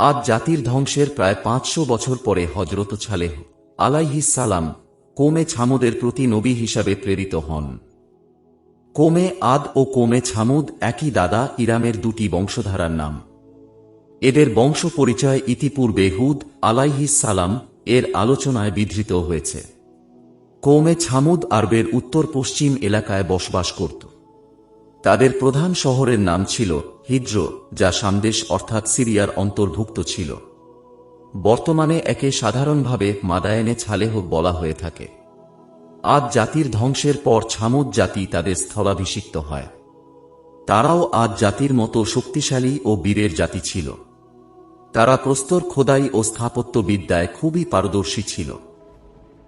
আজ জাতির ধ্বংসের প্রায় পাঁচশো বছর পরে হজরত ছালেহ সালাম কোমে ছামুদের প্রতি নবী হিসাবে প্রেরিত হন। কোমে আদ ও কোমে ছামুদ একই দাদা ইরামের দুটি বংশধারার নাম। এদের বংশ পরিচয় ইতিপূর্বে হুদ সালাম এর আলোচনায় বিধৃত হয়েছে। কৌমে ছামুদ আরবের উত্তর পশ্চিম এলাকায় বসবাস করত। তাদের প্রধান শহরের নাম ছিল হিদ্র যা সামদেশ অর্থাৎ সিরিয়ার অন্তর্ভুক্ত ছিল। বর্তমানে একে সাধারণভাবে মাদায়নে ছালেহ বলা হয়ে থাকে। আজ জাতির ধ্বংসের পর ছামুদ জাতি তাদের স্থলাভিষিক্ত হয়। তারাও আজ জাতির মতো শক্তিশালী ও বীরের জাতি ছিল। তারা প্রস্তর খোদাই ও স্থাপত্য বিদ্যায় খুবই পারদর্শী ছিল।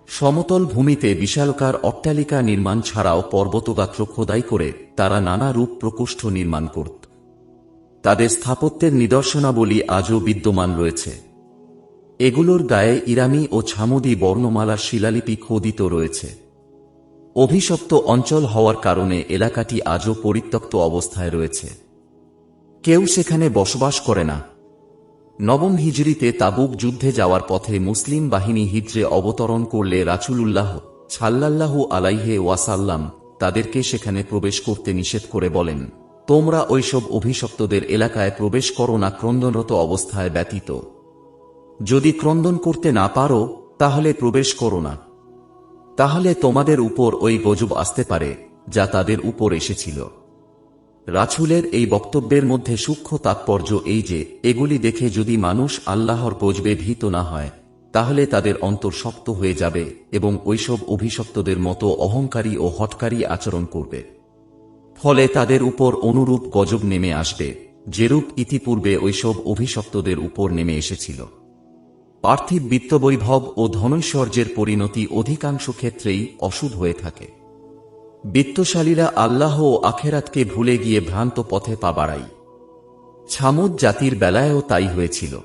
সমতল ভূমিতে বিশালকার অট্টালিকা নির্মাণ ছাড়াও পর্বতগাত্র খোদাই করে তারা নানা রূপ প্রকোষ্ঠ নির্মাণ করত। তাদের স্থাপত্যের নিদর্শনাবলী আজও বিদ্যমান রয়েছে। এগুলোর গায়ে ইরামি ও ছামুদি বর্ণমালার শিলালিপি খোদিত রয়েছে। অভিশপ্ত অঞ্চল হওয়ার কারণে এলাকাটি আজও পরিত্যক্ত অবস্থায় রয়েছে। কেউ সেখানে বসবাস করে না। নবম হিজরিতে তাবুক যুদ্ধে যাওয়ার পথে মুসলিম বাহিনী হিজড়ে অবতরণ করলে রাচুলুল্লাহ ছাল্লাল্লাহু আলাইহে ওয়াসাল্লাম তাদেরকে সেখানে প্রবেশ করতে নিষেধ করে বলেন। তোমরা ওইসব অভিশপ্তদের এলাকায় প্রবেশ করো না ক্রন্দনরত অবস্থায় ব্যতীত। যদি ক্রন্দন করতে না পারো, তাহলে প্রবেশ করো না। তাহলে তোমাদের উপর ওই গজব আসতে পারে, যা তাদের উপর এসেছিল। রাছুলের এই বক্তব্যের মধ্যে সূক্ষ্ম তাৎপর্য এই যে, এগুলি দেখে যদি মানুষ আল্লাহর গজবে ভীত না হয়, তাহলে তাদের অন্তর শক্ত হয়ে যাবে এবং ওইসব অভিশপ্তদের মতো অহংকারী ও হটকারী আচরণ করবে। ফলে তাদের উপর অনুরূপ গজব নেমে আসবে, যেরূপ ইতিপূর্বে ওইসব অভিশপ্তদের উপর নেমে এসেছিল। পার্থিব বিত্তবৈভব ও ধনৈশ্বর্যের পরিণতি অধিকাংশ ক্ষেত্রেই অশুভ হয়ে থাকে। বিত্তশালীরা আল্লাহ ও আখেরাতকে ভুলে গিয়ে ভ্রান্ত পথে পা বাড়াই ছামুদ জাতির বেলায়ও তাই হয়েছিল।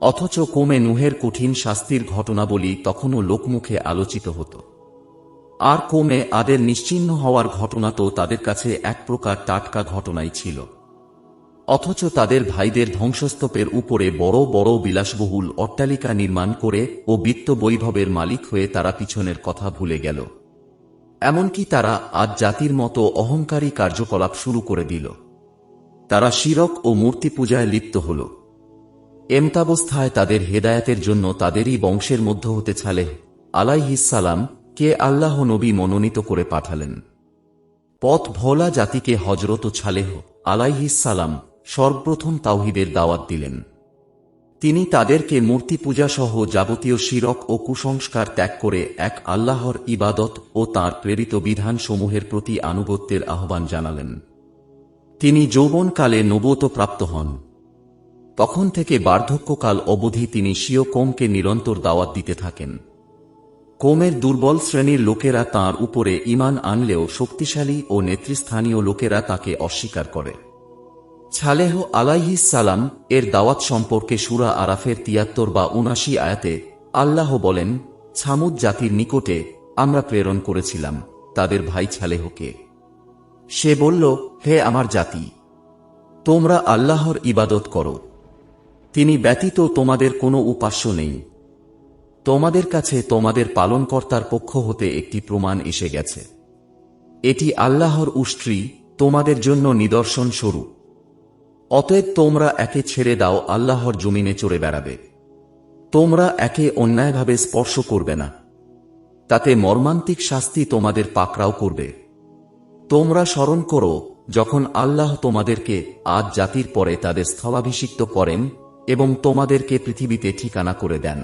অথচ কোমে নুহের কঠিন শাস্তির ঘটনাবলী তখনও লোকমুখে আলোচিত হতো। আর কোমে আদের নিশ্চিহ্ন হওয়ার ঘটনা তো তাদের কাছে এক প্রকার টাটকা ঘটনাই ছিল। অথচ তাদের ভাইদের ধ্বংসস্তূপের উপরে বড় বড় বিলাসবহুল অট্টালিকা নির্মাণ করে ও বিত্ত বৈভবের মালিক হয়ে তারা পিছনের কথা ভুলে গেল। এমনকি তারা আজ জাতির মতো অহংকারী কার্যকলাপ শুরু করে দিল। তারা শিরক ও মূর্তি পূজায় লিপ্ত হল। এমতাবস্থায় তাদের হেদায়াতের জন্য তাদেরই বংশের মধ্য হতে ছালে আলাইহিসালাম কে আল্লাহ নবী মনোনীত করে পাঠালেন। পথ ভোলা জাতিকে হজরত ছালেহ আলাইহিসালাম সর্বপ্রথম তাওহিদের দাওয়াত দিলেন। তিনি তাদেরকে মূর্তি পূজা সহ যাবতীয় শিরক ও কুসংস্কার ত্যাগ করে এক আল্লাহর ইবাদত ও তার প্রেরিত বিধানসমূহের প্রতি আনুগত্যের আহ্বান জানালেন। তিনি যৌবনকালে নবত প্রাপ্ত হন। তখন থেকে বার্ধক্যকাল অবধি তিনি স্বীয় নিরন্তর দাওয়াত দিতে থাকেন। কোমের দুর্বল শ্রেণির লোকেরা তার উপরে ইমান আনলেও শক্তিশালী ও নেতৃস্থানীয় লোকেরা তাকে অস্বীকার করে। ছালেহ আলাইহিস সালাম এর দাওয়াত সম্পর্কে সুরা আরাফের তিয়াত্তর বা উনাশি আয়াতে আল্লাহ বলেন, ছামুদ জাতির নিকটে আমরা প্রেরণ করেছিলাম তাদের ভাই ছালেহকে সে বলল, হে আমার জাতি, তোমরা আল্লাহর ইবাদত করো। তিনি ব্যতীত তোমাদের কোনো উপাস্য নেই। তোমাদের কাছে তোমাদের পালনকর্তার পক্ষ হতে একটি প্রমাণ এসে গেছে। এটি আল্লাহর উষ্ট্রি, তোমাদের জন্য নিদর্শন স্বরূপ। অতএব তোমরা একে ছেড়ে দাও আল্লাহর জমিনে চড়ে বেড়াবে। তোমরা একে অন্যায়ভাবে স্পর্শ করবে না। তাতে মর্মান্তিক শাস্তি তোমাদের পাকড়াও করবে। তোমরা স্মরণ করো, যখন আল্লাহ তোমাদেরকে আজ জাতির পরে তাদের স্থলাভিষিক্ত করেন এবং তোমাদেরকে পৃথিবীতে ঠিকানা করে দেন।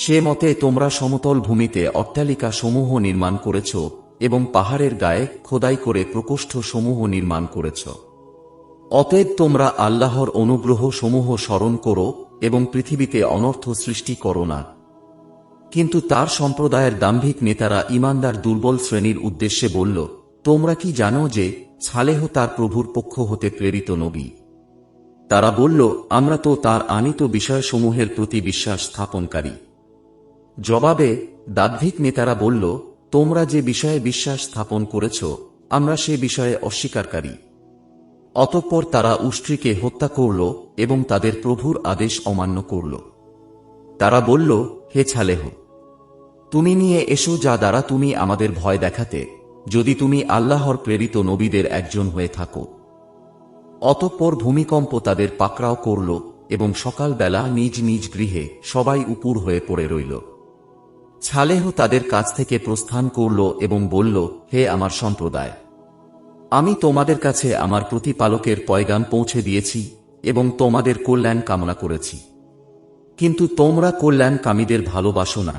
সে মতে তোমরা সমতল ভূমিতে অট্টালিকা সমূহ নির্মাণ করেছ এবং পাহাড়ের গায়ে খোদাই করে প্রকোষ্ঠ সমূহ নির্মাণ করেছ। অতএব তোমরা আল্লাহর অনুগ্রহ সমূহ স্মরণ করো এবং পৃথিবীতে অনর্থ সৃষ্টি করো না। কিন্তু তার সম্প্রদায়ের দাম্ভিক নেতারা ইমানদার দুর্বল শ্রেণির উদ্দেশ্যে বলল, তোমরা কি জানো যে ছালেহ তার প্রভুর পক্ষ হতে প্রেরিত নবী? তারা বলল, আমরা তো তার আনিত বিষয়সমূহের প্রতি বিশ্বাস স্থাপনকারী। জবাবে দাদ্ভিক নেতারা বলল, তোমরা যে বিষয়ে বিশ্বাস স্থাপন করেছ, আমরা সে বিষয়ে অস্বীকারী। অতঃপর তারা উষ্ট্রীকে হত্যা করল এবং তাদের প্রভুর আদেশ অমান্য করল। তারা বলল, হে ছালেহ, তুমি নিয়ে এসো যা দ্বারা তুমি আমাদের ভয় দেখাতে, যদি তুমি আল্লাহর প্রেরিত নবীদের একজন হয়ে থাকো। অতঃপর ভূমিকম্প তাদের পাকড়াও করল এবং সকালবেলা নিজ নিজ গৃহে সবাই উপুর হয়ে পড়ে রইল। ছালেহ তাদের কাছ থেকে প্রস্থান করল এবং বলল, হে আমার সম্প্রদায়, আমি তোমাদের কাছে আমার প্রতিপালকের পয়গাম পৌঁছে দিয়েছি এবং তোমাদের কল্যাণ কামনা করেছি। কিন্তু তোমরা কল্যাণ কামীদের ভালোবাসো না।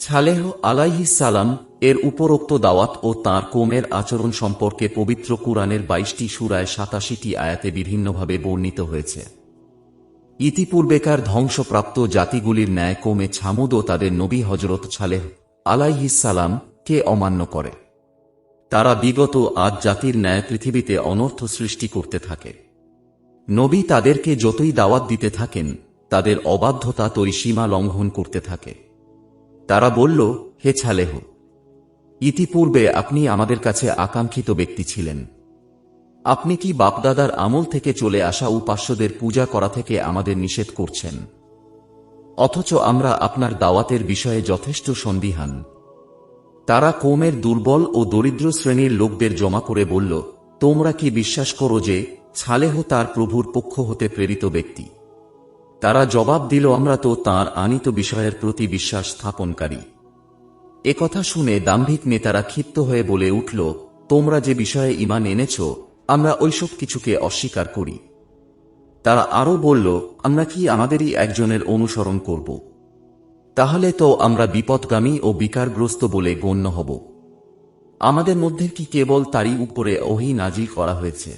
ছালেহ আলাইহিস সালাম এর উপরোক্ত দাওয়াত ও তাঁর কোমের আচরণ সম্পর্কে পবিত্র কুরআনের বাইশটি সুরায় সাতাশিটি আয়াতে বিভিন্নভাবে বর্ণিত হয়েছে। ইতিপূর্বেকার ধ্বংসপ্রাপ্ত জাতিগুলির ন্যায় কোমে ছামুদ ও তাদের নবী হজরত ছালেহ আলাইহিস সালাম কে অমান্য করে। তারা বিগত আজ জাতির ন্যায় পৃথিবীতে অনর্থ সৃষ্টি করতে থাকে। নবী তাদেরকে যতই দাওয়াত দিতে থাকেন, তাদের অবাধ্যতা তৈ সীমা লঙ্ঘন করতে থাকে। তারা বলল, হে ছালেহ ইতিপূর্বে আপনি আমাদের কাছে আকাঙ্ক্ষিত ব্যক্তি ছিলেন। আপনি কি বাপদাদার আমল থেকে চলে আসা উপাস্যদের পূজা করা থেকে আমাদের নিষেধ করছেন? অথচ আমরা আপনার দাওয়াতের বিষয়ে যথেষ্ট সন্দিহান। তারা কোমের দুর্বল ও দরিদ্র শ্রেণির লোকদের জমা করে বলল, তোমরা কি বিশ্বাস করো যে ছালেহ তার প্রভুর পক্ষ হতে প্রেরিত ব্যক্তি? তারা জবাব দিল, আমরা তো তাঁর আনিত বিষয়ের প্রতি বিশ্বাস স্থাপনকারী। একথা শুনে দাম্ভিক নেতারা ক্ষিপ্ত হয়ে বলে উঠল, তোমরা যে বিষয়ে ইমান এনেছ আমরা ওইসব কিছুকে অস্বীকার করি। তারা আরও বলল, আমরা কি আমাদেরই একজনের অনুসরণ করব? তাহলে তো আমরা বিপদগামী ও বিকারগ্রস্ত বলে গণ্য হব। আমাদের মধ্যে কি কেবল তারই উপরে অহি নাজিল করা হয়েছে?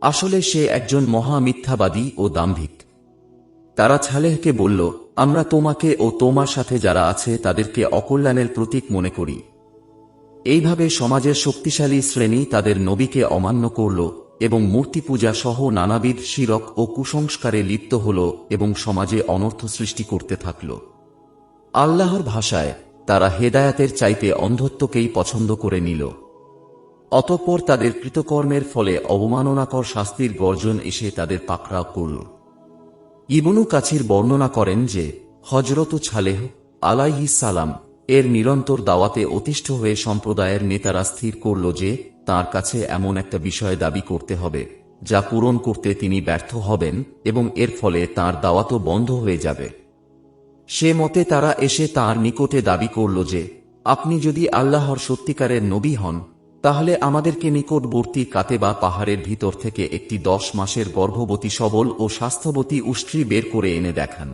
আসলে সে একজন মহা মিথ্যাবাদী ও দাম্ভিক। তারা ছালেহকে বলল, আমরা তোমাকে ও তোমার সাথে যারা আছে তাদেরকে অকল্যাণের প্রতীক মনে করি। এইভাবে সমাজের শক্তিশালী শ্রেণি তাদের নবীকে অমান্য করল এবং মূর্তি পূজা সহ নানাবিধ শিরক ও কুসংস্কারে লিপ্ত হল এবং সমাজে অনর্থ সৃষ্টি করতে থাকল। আল্লাহর ভাষায় তারা হেদায়াতের চাইতে অন্ধত্বকেই পছন্দ করে নিল। অতঃপর তাদের কৃতকর্মের ফলে অবমাননাকর শাস্তির গর্জন এসে তাদের পাকড়াও করল। ইবনু কাছির বর্ণনা করেন যে হজরত ছালেহ আলাইহিস সালাম এর নিরন্তর দাওয়াতে অতিষ্ঠ হয়ে সম্প্রদায়ের নেতারা স্থির করল যে, তার কাছে এমন একটা বিষয় দাবি করতে হবে, যা পূরণ করতে তিনি ব্যর্থ হবেন এবং এর ফলে তার দাওয়াতও বন্ধ হয়ে যাবে। সে মতে তারা এসে তার নিকটে দাবি করল যে, আপনি যদি আল্লাহর সত্যিকারের নবী হন, তাহলে আমাদেরকে নিকটবর্তী কাতেবা পাহাড়ের ভিতর থেকে একটি দশ মাসের গর্ভবতী সবল ও স্বাস্থ্যবতী উষ্ট্রি বের করে এনে দেখান।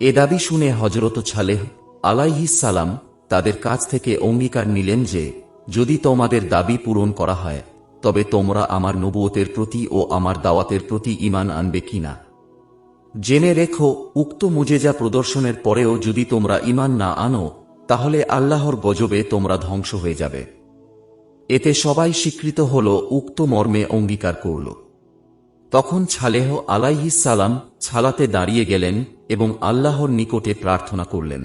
এ দাবি শুনে হজরত ছালেহ আলাইহিস সালাম তাদের কাছ থেকে অঙ্গীকার নিলেন যে, যদি তোমাদের দাবি পূরণ করা হয়, তবে তোমরা আমার নবুয়তের প্রতি ও আমার দাওয়াতের প্রতি ইমান আনবে কিনা জেনে রেখো, উক্ত মুজেজা প্রদর্শনের পরেও যদি তোমরা ইমান না আনো, তাহলে আল্লাহর গজবে তোমরা ধ্বংস হয়ে যাবে। এতে সবাই স্বীকৃত হল, উক্ত মর্মে অঙ্গীকার করল। তখন ছালেহ আলাইহিস সালাম ছালাতে দাঁড়িয়ে গেলেন এবং আল্লাহর নিকটে প্রার্থনা করলেন।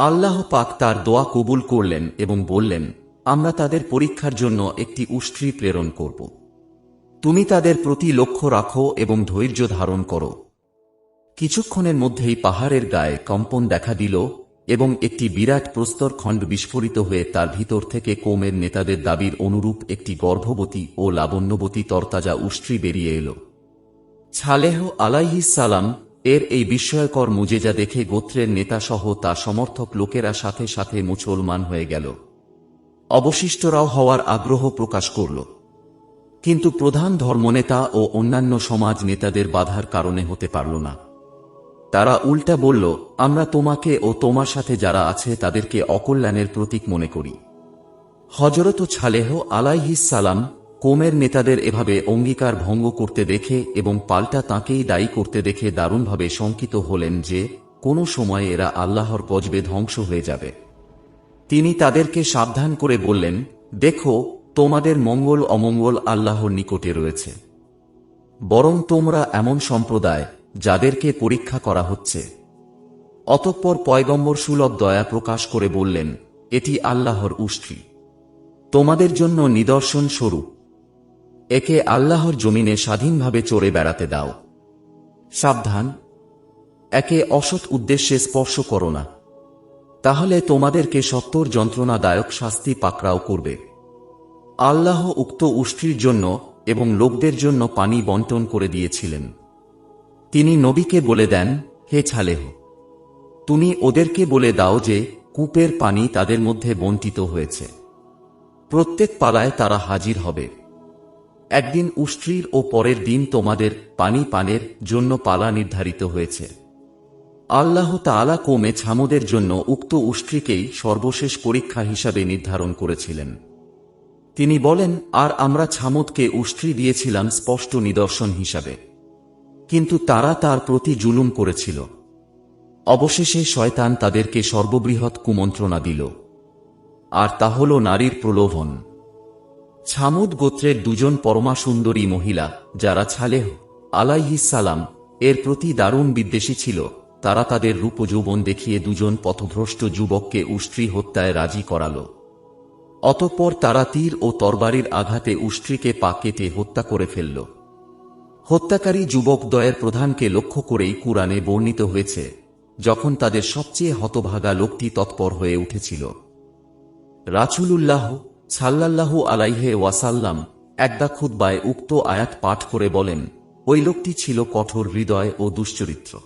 আল্লাহ পাক তার দোয়া কবুল করলেন এবং বললেন, আমরা তাদের পরীক্ষার জন্য একটি উষ্ট্রি প্রেরণ করব। তুমি তাদের প্রতি লক্ষ্য রাখো এবং ধৈর্য ধারণ করো। কিছুক্ষণের মধ্যেই পাহাড়ের গায়ে কম্পন দেখা দিল এবং একটি বিরাট প্রস্তর খণ্ড বিস্ফোরিত হয়ে তার ভিতর থেকে কোমের নেতাদের দাবির অনুরূপ একটি গর্ভবতী ও লাবণ্যবতী তরতাজা উষ্ট্রি বেরিয়ে এল। ছালেহ আলাইহিস সালাম এর এই বিস্ময়কর মুজেজা দেখে গোত্রের নেতাসহ তা সমর্থক লোকেরা সাথে সাথে মুসলমান হয়ে গেল। অবশিষ্টরাও হওয়ার আগ্রহ প্রকাশ করল। কিন্তু প্রধান ধর্মনেতা ও অন্যান্য সমাজ নেতাদের বাধার কারণে হতে পারল না। তারা উল্টা বলল, আমরা তোমাকে ও তোমার সাথে যারা আছে তাদেরকে অকল্যাণের প্রতীক মনে করি। হজরত ছালেহ আলাইহিস সালাম কোমের নেতাদের এভাবে অঙ্গীকার ভঙ্গ করতে দেখে এবং পাল্টা তাঁকেই দায়ী করতে দেখে দারুণভাবে শঙ্কিত হলেন যে, কোনো সময় এরা আল্লাহর গজবে ধ্বংস হয়ে যাবে। তিনি তাদেরকে সাবধান করে বললেন, দেখো, তোমাদের মঙ্গল অমঙ্গল আল্লাহর নিকটে রয়েছে। বরং তোমরা এমন সম্প্রদায়, যাদেরকে পরীক্ষা করা হচ্ছে। অতঃপর পয়গম্বর সুলভ দয়া প্রকাশ করে বললেন, এটি আল্লাহর উষ্ট্রি। তোমাদের জন্য নিদর্শন স্বরূপ। একে আল্লাহর জমিনে স্বাধীনভাবে চড়ে বেড়াতে দাও। সাবধান। একে অসৎ উদ্দেশ্যে স্পর্শ করো না। তাহলে তোমাদেরকে সত্তর যন্ত্রণাদায়ক শাস্তি পাকড়াও করবে। আল্লাহ উক্ত উষ্টির জন্য এবং লোকদের জন্য পানি বন্টন করে দিয়েছিলেন। তিনি নবীকে বলে দেন, হে ছালেহ, তুমি ওদেরকে বলে দাও যে কূপের পানি তাদের মধ্যে বন্টিত হয়েছে। প্রত্যেক পালায় তারা হাজির হবে। একদিন উষ্ট্রীর ও পরের দিন তোমাদের পানি পানের জন্য পালা নির্ধারিত হয়েছে। আল্লাহ তাআলা কমে ছামদের জন্য উক্ত উষ্ট্রিকেই সর্বশেষ পরীক্ষা হিসাবে নির্ধারণ করেছিলেন। তিনি বলেন, আর আমরা ছামদকে উষ্ট্রি দিয়েছিলাম স্পষ্ট নিদর্শন হিসাবে। কিন্তু তারা তার প্রতি জুলুম করেছিল। অবশেষে শয়তান তাদেরকে সর্ববৃহৎ কুমন্ত্রণা দিল। আর তা হল নারীর প্রলোভন। ছামুদ গোত্রের দুজন পরমা সুন্দরী মহিলা, যারা ছালেহ আলাইহিস সালাম, এর প্রতি দারুণ বিদ্বেষী ছিল। তারা তাদের রূপ রূপযৌবন দেখিয়ে দুজন পথভ্রষ্ট যুবককে উষ্ট্রী হত্যায় রাজি করাল। অতঃপর তারা তীর ও তরবারির আঘাতে উষ্ট্রীকে পা কেটে হত্যা করে ফেলল। হত্যাকারী যুবক দয়ের প্রধানকে লক্ষ্য করেই কুরআনে বর্ণিত হয়েছে, যখন তাদের সবচেয়ে হতভাগা লোকটি তৎপর হয়ে উঠেছিল। রাচুলুল্লাহ সাল্লাল্লাহু আলাইহে ওয়াসাল্লাম একদা খুদ্বায় উক্ত আয়াত পাঠ করে বলেন, ওই লোকটি ছিল কঠোর হৃদয় ও দুশ্চরিত্র।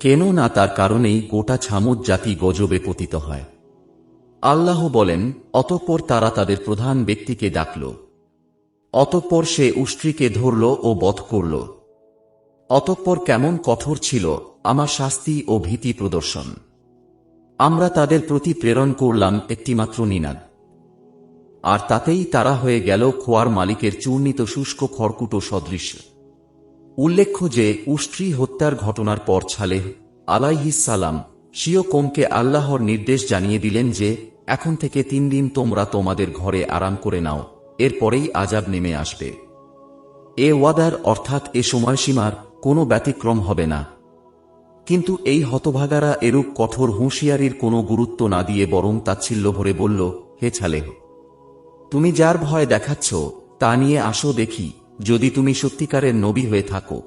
কেন না তার কারণেই গোটা ছামুদ জাতি গজবে পতিত হয়। আল্লাহ বলেন, অতঃপর তারা তাদের প্রধান ব্যক্তিকে ডাকল। অতঃপর সে উষ্ট্রিকে ধরল ও বধ করল। অতঃপর কেমন কঠোর ছিল আমার শাস্তি ও ভীতি প্রদর্শন। আমরা তাদের প্রতি প্রেরণ করলাম একটিমাত্র নিনাদ। আর তাতেই তারা হয়ে গেল খোয়ার মালিকের চূর্ণিত শুষ্ক খড়কুটো সদৃশ। উল্লেখ্য যে উষ্ট্রি হত্যার ঘটনার পর ছালেহ আলাইহিস সালাম স্বীয় কোমকে আল্লাহর নির্দেশ জানিয়ে দিলেন যে, এখন থেকে তিন দিন তোমরা তোমাদের ঘরে আরাম করে নাও, এরপরেই আজাব নেমে আসবে। এ ওয়াদার অর্থাৎ এ সময়সীমার কোনো ব্যতিক্রম হবে না। কিন্তু এই হতভাগারা এরূপ কঠোর হুঁশিয়ারির কোনো গুরুত্ব না দিয়ে বরং তাচ্ছিল্য ভরে বলল, হে ছালেহ তুমি যার ভয় দেখাচ্ছ, তা নিয়ে আসো দেখি, যদি তুমি সত্যিকারের নবী হয়ে থাকো।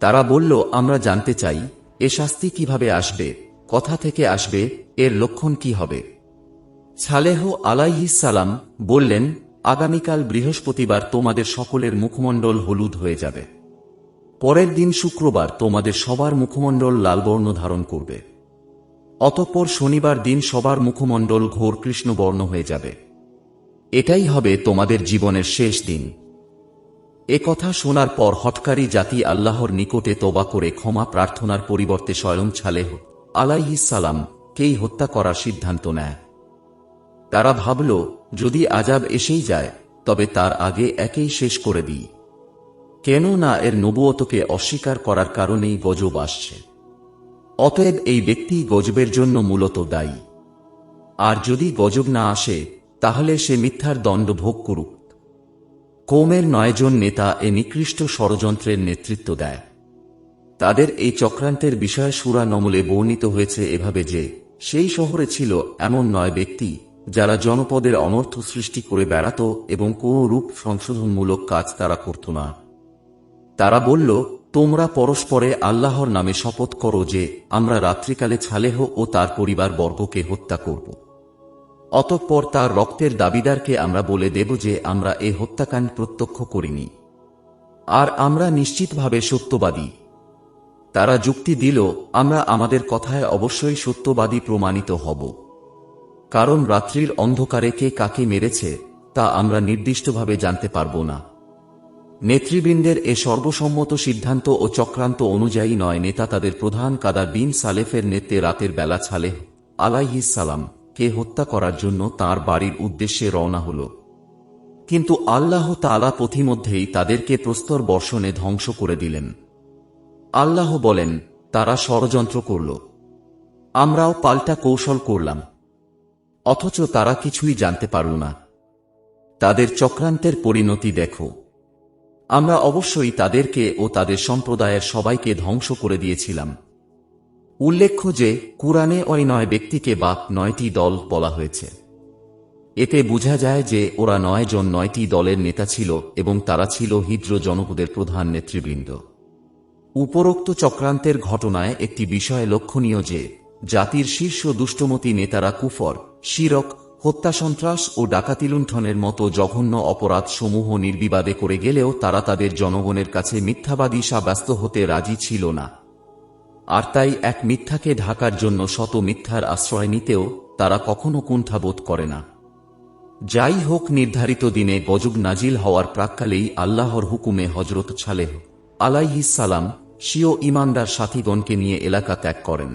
তারা বলল, আমরা জানতে চাই, এ শাস্তি কীভাবে আসবে, কথা থেকে আসবে, এর লক্ষণ কি হবে? ছালেহ সালাম বললেন, আগামীকাল বৃহস্পতিবার তোমাদের সকলের মুখমণ্ডল হলুদ হয়ে যাবে। পরের দিন শুক্রবার তোমাদের সবার মুখমণ্ডল লালবর্ণ ধারণ করবে। অতঃপর শনিবার দিন সবার মুখমণ্ডল ঘোর কৃষ্ণবর্ণ হয়ে যাবে। এটাই হবে তোমাদের জীবনের শেষ দিন। এ কথা শোনার পর হটকারী জাতি আল্লাহর নিকটে তোবা করে ক্ষমা প্রার্থনার পরিবর্তে স্বয়ং ছালেহ আলাইহিস সালাম কেই হত্যা করার সিদ্ধান্ত নেয়। তারা ভাবল, যদি আজাব এসেই যায়, তবে তার আগে একেই শেষ করে দিই। কেন না এর নবুয়তকে অস্বীকার করার কারণেই গজব আসছে। অতএব এই ব্যক্তি গজবের জন্য মূলত দায়ী। আর যদি গজব না আসে তাহলে সে মিথ্যার দণ্ড ভোগ করুক। কৌমের নয়জন নেতা এ নিকৃষ্ট ষড়যন্ত্রের নেতৃত্ব দেয়। তাদের এই চক্রান্তের বিষয়ে সুরা নমলে বর্ণিত হয়েছে এভাবে যে, সেই শহরে ছিল এমন নয় ব্যক্তি যারা জনপদের অনর্থ সৃষ্টি করে বেড়াত এবং কোন রূপ সংশোধনমূলক কাজ তারা করত না। তারা বলল, তোমরা পরস্পরে আল্লাহর নামে শপথ করো যে, আমরা রাত্রিকালে ছালেহ ও তার পরিবার বর্গকে হত্যা করব। অতঃপর তার রক্তের দাবিদারকে আমরা বলে দেব যে আমরা এ হত্যাকাণ্ড প্রত্যক্ষ করিনি। আর আমরা নিশ্চিতভাবে সত্যবাদী। তারা যুক্তি দিল, আমরা আমাদের কথায় অবশ্যই সত্যবাদী প্রমাণিত হব। কারণ রাত্রির অন্ধকারে কে কাকে মেরেছে, তা আমরা নির্দিষ্টভাবে জানতে পারব না। নেতৃবৃন্দের এ সর্বসম্মত সিদ্ধান্ত ও চক্রান্ত অনুযায়ী নয় নেতা তাদের প্রধান কাদার বিন সালেফের নেত্রে রাতের বেলা ছালেহ আলাইহিস সালাম। কে হত্যা করার জন্য তার বাড়ির উদ্দেশ্যে রওনা হল। কিন্তু আল্লাহ তালা পথিমধ্যেই তাদেরকে প্রস্তর বর্ষণে ধ্বংস করে দিলেন। আল্লাহ বলেন, তারা ষড়যন্ত্র করল। আমরাও পাল্টা কৌশল করলাম। অথচ তারা কিছুই জানতে পারল না। তাদের চক্রান্তের পরিণতি দেখো। আমরা অবশ্যই তাদেরকে ও তাদের সম্প্রদায়ের সবাইকে ধ্বংস করে দিয়েছিলাম। উল্লেখ্য যে কুরআনে ওই নয় ব্যক্তিকে বা নয়টি দল বলা হয়েছে। এতে বোঝা যায় যে ওরা নয় জন নয়টি দলের নেতা ছিল এবং তারা ছিল হিদ্র জনপদের প্রধান নেতৃবৃন্দ। উপরোক্ত চক্রান্তের ঘটনায় একটি বিষয় লক্ষণীয় যে, জাতির শীর্ষ দুষ্টমতী নেতারা কুফর, শিরক, হত্যা সন্ত্রাস ও ডাকাতিলুণ্ঠনের মতো জঘন্য অপরাধ সমূহ নির্বিবাদে করে গেলেও তারা তাদের জনগণের কাছে মিথ্যাবাদী সাব্যস্ত হতে রাজি ছিল না। আর তাই এক মিথ্যাকে ঢাকার জন্য শত মিথ্যার আশ্রয় নিতেও তারা কখনো কুণ্ঠাবোধ করে না। যাই হোক নির্ধারিত দিনে গজব নাজিল হওয়ার প্রাককালেই আল্লাহর হুকুমে হজরত ছালেহ সালাম স্বীয় ইমানদার সাথীগণকে নিয়ে এলাকা ত্যাগ করেন।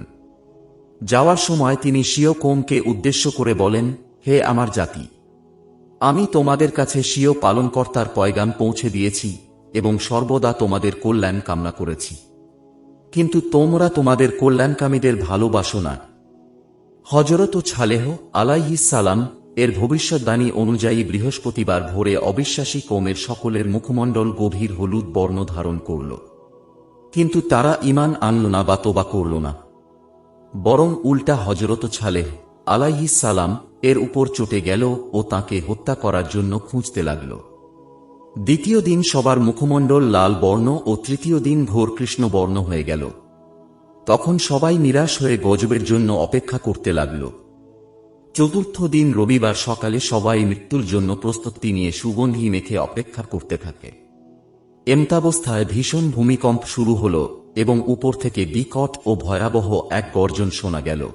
যাওয়ার সময় তিনি স্বীয় কোমকে উদ্দেশ্য করে বলেন, হে আমার জাতি, আমি তোমাদের কাছে স্বীয় পালনকর্তার পয়গাম পৌঁছে দিয়েছি এবং সর্বদা তোমাদের কল্যাণ কামনা করেছি। কিন্তু তোমরা তোমাদের কল্যাণকামীদের ভালোবাসো না। হজরত ছালেহ সালাম এর ভবিষ্যৎবাণী অনুযায়ী বৃহস্পতিবার ভোরে অবিশ্বাসী কৌমের সকলের মুখমণ্ডল গভীর হলুদ বর্ণ ধারণ করল। কিন্তু তারা ইমান আনল না বা তোবা করল না। বরং উল্টা হজরত ছালেহ সালাম এর উপর চটে গেল ও তাকে হত্যা করার জন্য খুঁজতে লাগল। দ্বিতীয় দিন সবার মুখমণ্ডল লাল বর্ণ ও তৃতীয় দিন ভোর কৃষ্ণ বর্ণ হয়ে গেল। তখন সবাই নিরাশ হয়ে গজবের জন্য অপেক্ষা করতে লাগল। চতুর্থ দিন রবিবার সকালে সবাই মৃত্যুর জন্য প্রস্তুতি নিয়ে সুগন্ধি মেখে অপেক্ষা করতে থাকে। এমতাবস্থায় ভীষণ ভূমিকম্প শুরু হল এবং উপর থেকে বিকট ও ভয়াবহ এক গর্জন শোনা গেল।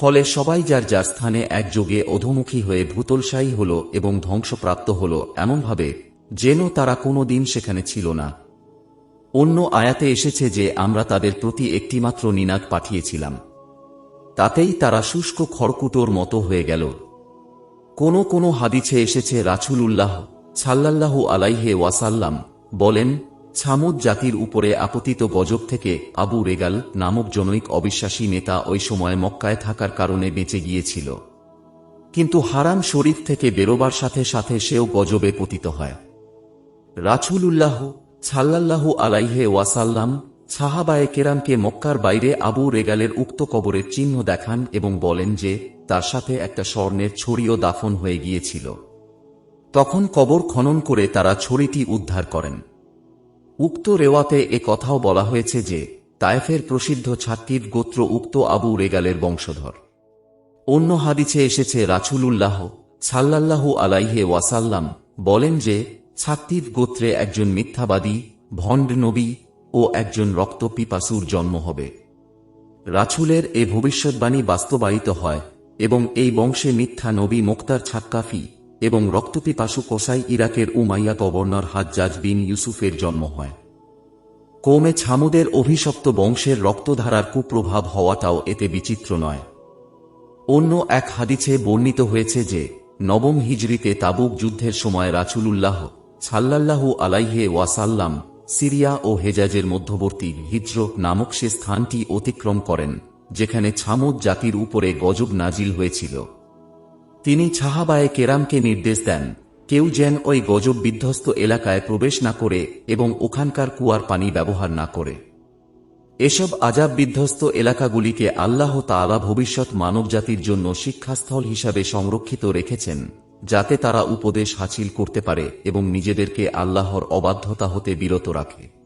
ফলে সবাই যার যার স্থানে একযোগে অধোমুখী হয়ে ভূতলশায়ী হল এবং ধ্বংসপ্রাপ্ত হল এমনভাবে যেন তারা কোনো দিন সেখানে ছিল না। অন্য আয়াতে এসেছে যে আমরা তাদের প্রতি একটিমাত্র নিনাদ পাঠিয়েছিলাম। তাতেই তারা শুষ্ক খড়কুটোর মতো হয়ে গেল। কোন কোন হাদিছে এসেছে রাছুলুল্লাহ সাল্লাল্লাহু আলাইহে ওয়াসাল্লাম বলেন, ছামুদ জাতির উপরে আপতিত গজব থেকে আবু রেগাল নামক জনৈক অবিশ্বাসী নেতা ওই সময় মক্কায় থাকার কারণে বেঁচে গিয়েছিল। কিন্তু হারাম শরীফ থেকে বেরোবার সাথে সাথে সেও গজবে পতিত হয়। রাছুলুল্লাহ সাল্লাল্লাহু আলাইহে ওয়াসাল্লাম সাহাবায়ে কেরামকে মক্কার বাইরে আবু রেগালের উক্ত কবরের চিহ্ন দেখান এবং বলেন যে তার সাথে একটা স্বর্ণের ছড়িও দাফন হয়ে গিয়েছিল। তখন কবর খনন করে তারা ছড়িটি উদ্ধার করেন। উক্ত রেওয়াতে এ কথাও বলা হয়েছে যে তায়েফের প্রসিদ্ধ ছাত্রীর গোত্র উক্ত আবু রেগালের বংশধর। অন্য হাদিছে এসেছে রাছুলুল্লাহ সাল্লাল্লাহু আলাইহে ওয়াসাল্লাম বলেন যে ছাত্রীর গোত্রে একজন মিথ্যাবাদী, ভণ্ড নবী ও একজন রক্ত পিপাসুর জন্ম হবে। রাছুলের এ ভবিষ্যৎবাণী বাস্তবায়িত হয় এবং এই বংশে মিথ্যা নবী মোক্তার ছাক্কাফি এবং রক্তপিপাসু কোসাই ইরাকের উমাইয়া গভর্নর হাজ্জাজ বিন ইউসুফের জন্ম হয়। কৌমে ছামুদের অভিশপ্ত বংশের রক্তধারার কুপ্রভাব হওয়াটাও এতে বিচিত্র নয়। অন্য এক হাদিছে বর্ণিত হয়েছে যে, নবম হিজরিতে তাবুক যুদ্ধের সময় রাছুলুল্লাহ সাল্লাল্লাহু আলাইহে ওয়াসাল্লাম সিরিয়া ও হেজাজের মধ্যবর্তী হিজ্র নামক সে স্থানটি অতিক্রম করেন, যেখানে ছামুদ জাতির উপরে গজব নাজিল হয়েছিল। তিনি ছাহাবায়ে কেরামকে নির্দেশ দেন, কেউ যেন ওই গজব বিধ্বস্ত এলাকায় প্রবেশ না করে এবং ওখানকার কুয়ার পানি ব্যবহার না করে। এসব আজাব বিধ্বস্ত এলাকাগুলিকে আল্লাহ তাআলা ভবিষ্যৎ মানবজাতির জন্য শিক্ষাস্থল হিসাবে সংরক্ষিত রেখেছেন। যাতে তারা উপদেশ হাসিল করতে পারে এবং নিজেদেরকে আল্লাহর অবাধ্যতা হতে বিরত রাখে।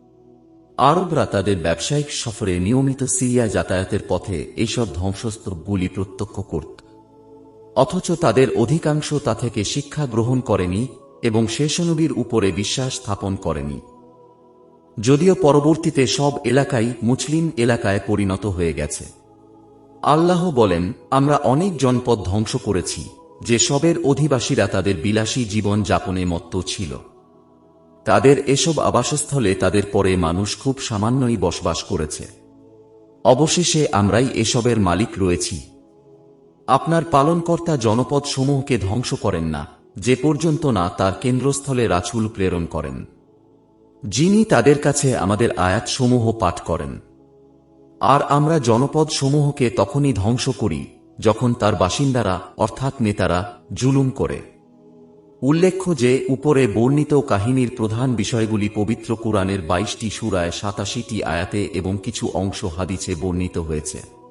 আরবরা তাদের ব্যবসায়িক সফরে নিয়মিত সিরিয়া যাতায়াতের পথে এইসব ধ্বংসস্তূপগুলি প্রত্যক্ষ করত। অথচ তাদের অধিকাংশ তা থেকে শিক্ষা গ্রহণ করেনি এবং শেষনবীর উপরে বিশ্বাস স্থাপন করেনি। যদিও পরবর্তীতে সব এলাকাই মুসলিম এলাকায় পরিণত হয়ে গেছে। আল্লাহ বলেন, আমরা অনেক জনপদ ধ্বংস করেছি যে সবের অধিবাসীরা তাদের বিলাসী জীবন যাপনে মত্ত ছিল। তাদের এসব আবাসস্থলে তাদের পরে মানুষ খুব সামান্যই বসবাস করেছে। অবশেষে আমরাই এসবের মালিক রয়েছি। আপনার পালনকর্তা জনপদ সমূহকে ধ্বংস করেন না, যে পর্যন্ত না তার কেন্দ্রস্থলে রাছুল প্রেরণ করেন। যিনি তাদের কাছে আমাদের আয়াতসমূহ পাঠ করেন। আর আমরা জনপদ সমূহকে তখনই ধ্বংস করি যখন তার বাসিন্দারা, অর্থাৎ নেতারা, জুলুম করে। উল্লেখ্য যে, উপরে বর্ণিত কাহিনীর প্রধান বিষয়গুলি পবিত্র কোরআনের বাইশটি সুরায় সাতাশিটি আয়াতে এবং কিছু অংশ হাদিছে বর্ণিত হয়েছে।